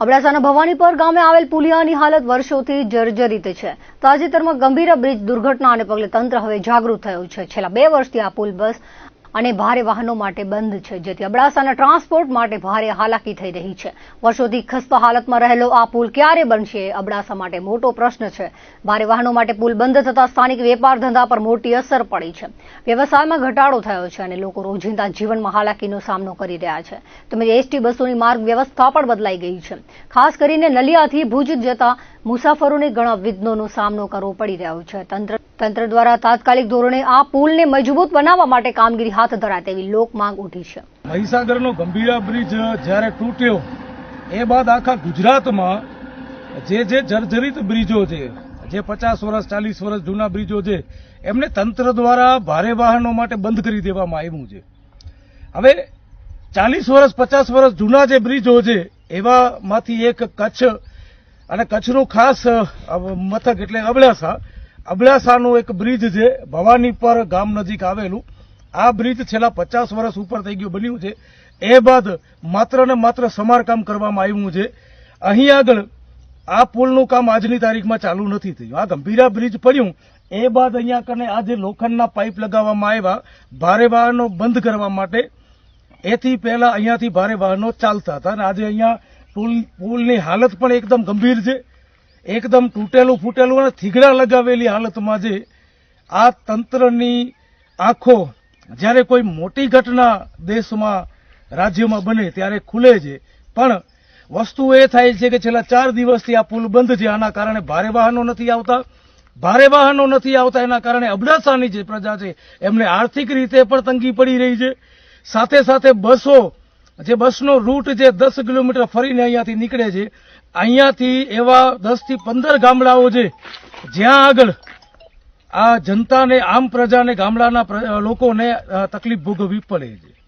અબડાસાના ભવાનીપર ગામે આવેલ પુલિયાની હાલત વર્ષોથી જર્જરિત છે. તાજેતરમાં ગંભીર બ્રિજ દુર્ઘટનાને પગલે તંત્ર હવે જાગૃત થયું છે. છેલ્લા બે વર્ષથી આ પુલ બસ અને ભારે વાહનો માટે બંધ છે. જેથી અબડાસાના ટ્રાન્સપોર્ટ માટે ભારે હાલાકી થઈ રહી છે. વર્ષોથી ખસ્તા હાલતમાં રહેલો આ પુલ ક્યારે બનશે અબડાસા માટે મોટો પ્રશ્ન છે. ભારે વાહનો માટે પુલ બંધ થતા સ્થાનિક વેપાર ધંધા પર મોટી અસર પડી છે. વ્યવસાયમાં ઘટાડો થયો છે અને લોકો રોજિંદા જીવનમાં હાલાકીનો સામનો કરી રહ્યા છે. તેમજ એસટી બસોની માર્ગ વ્યવસ્થા પણ બદલાઈ ગઈ છે. ખાસ કરીને નલિયાથી ભુજ જતા મુસાફરોને ઘણા વિઘ્નોનો સામનો કરવો પડી રહ્યો છે. તંત્ર તંત્ર દ્વારા તાત્કાલિક ધોરણે આ પુલને મજબૂત બનાવવા માટે કામગીરી હાથ ધરાય તેવી લોક માંગ ઉઠી છે. મહીસાગરનો ગંભીરા બ્રિજ જ્યારે તૂટ્યો, એ બાદ આખા ગુજરાતમાં જે જે જર્જરિત બ્રિજો છે, જે પચાસ વર્ષ, ચાલીસ વર્ષ જૂના બ્રિજો છે, એમને તંત્ર દ્વારા ભારે વાહનો માટે બંધ કરી દેવામાં આવ્યું છે. હવે ચાલીસ વર્ષ, પચાસ વર્ષ જૂના જે બ્રિજો છે, એવામાંથી એક કચ્છ અને કચ્છનું ખાસ મથક એટલે અબડાસા. અબડાસાનું એક બ્રિજ છે ભવાની પર ગામ નજીક આવેલું. આ બ્રિજ છેલ્લા પચાસ વર્ષ ઉપર થઈ ગયું બન્યું છે. એ બાદ માત્ર ને માત્ર સમારકામ કરવામાં આવ્યું છે. અહીં આગળ આ પુલનું કામ આજની તારીખમાં ચાલુ નથી થયું. આ ગંભીરા બ્રિજ પડ્યું. એ બાદ અહીંયા કને આ જે લોખંડના પાઇપ લગાવવામાં આવ્યા. ભારે વાહનો બંધ કરવા માટે. એથી પહેલા અહીંયાથી ભારે વાહનો ચાલતા હતા અને આજે અહીંયા પુલ, પુલની હાલત પણ એકદમ ગંભીર છે. એકદમ તૂટેલું ફૂટેલું અને થીગડા લગાવેલી હાલતમાં છે આ તંત્રની આંખો જ્યારે કોઈ મોટી ઘટના દેશમાં, રાજ્યમાં બને ત્યારે ખુલે છે. પણ વસ્તુ એ થાય છે કે છેલ્લા ચાર દિવસથી આ પુલ બંધ છે. આના કારણે ભારે વાહનો નથી આવતા. ભારે વાહનો નથી આવતા. એના કારણે અબડાસાની જે પ્રજા છે, એમને આર્થિક રીતે પણ તંગી પડી રહી છે. સાથે સાથે બસો જે બસનો રૂટ જે દસ કિલોમીટર ફરીને અહીંયાથી નીકળે છે, અહીંયાથી એવા દસથી પંદર ગામડાઓ છે, જ્યાં આગળ આ જનતાને, આમ પ્રજાને, ગામડાના લોકોને તકલીફ ભોગવવી પડે છે.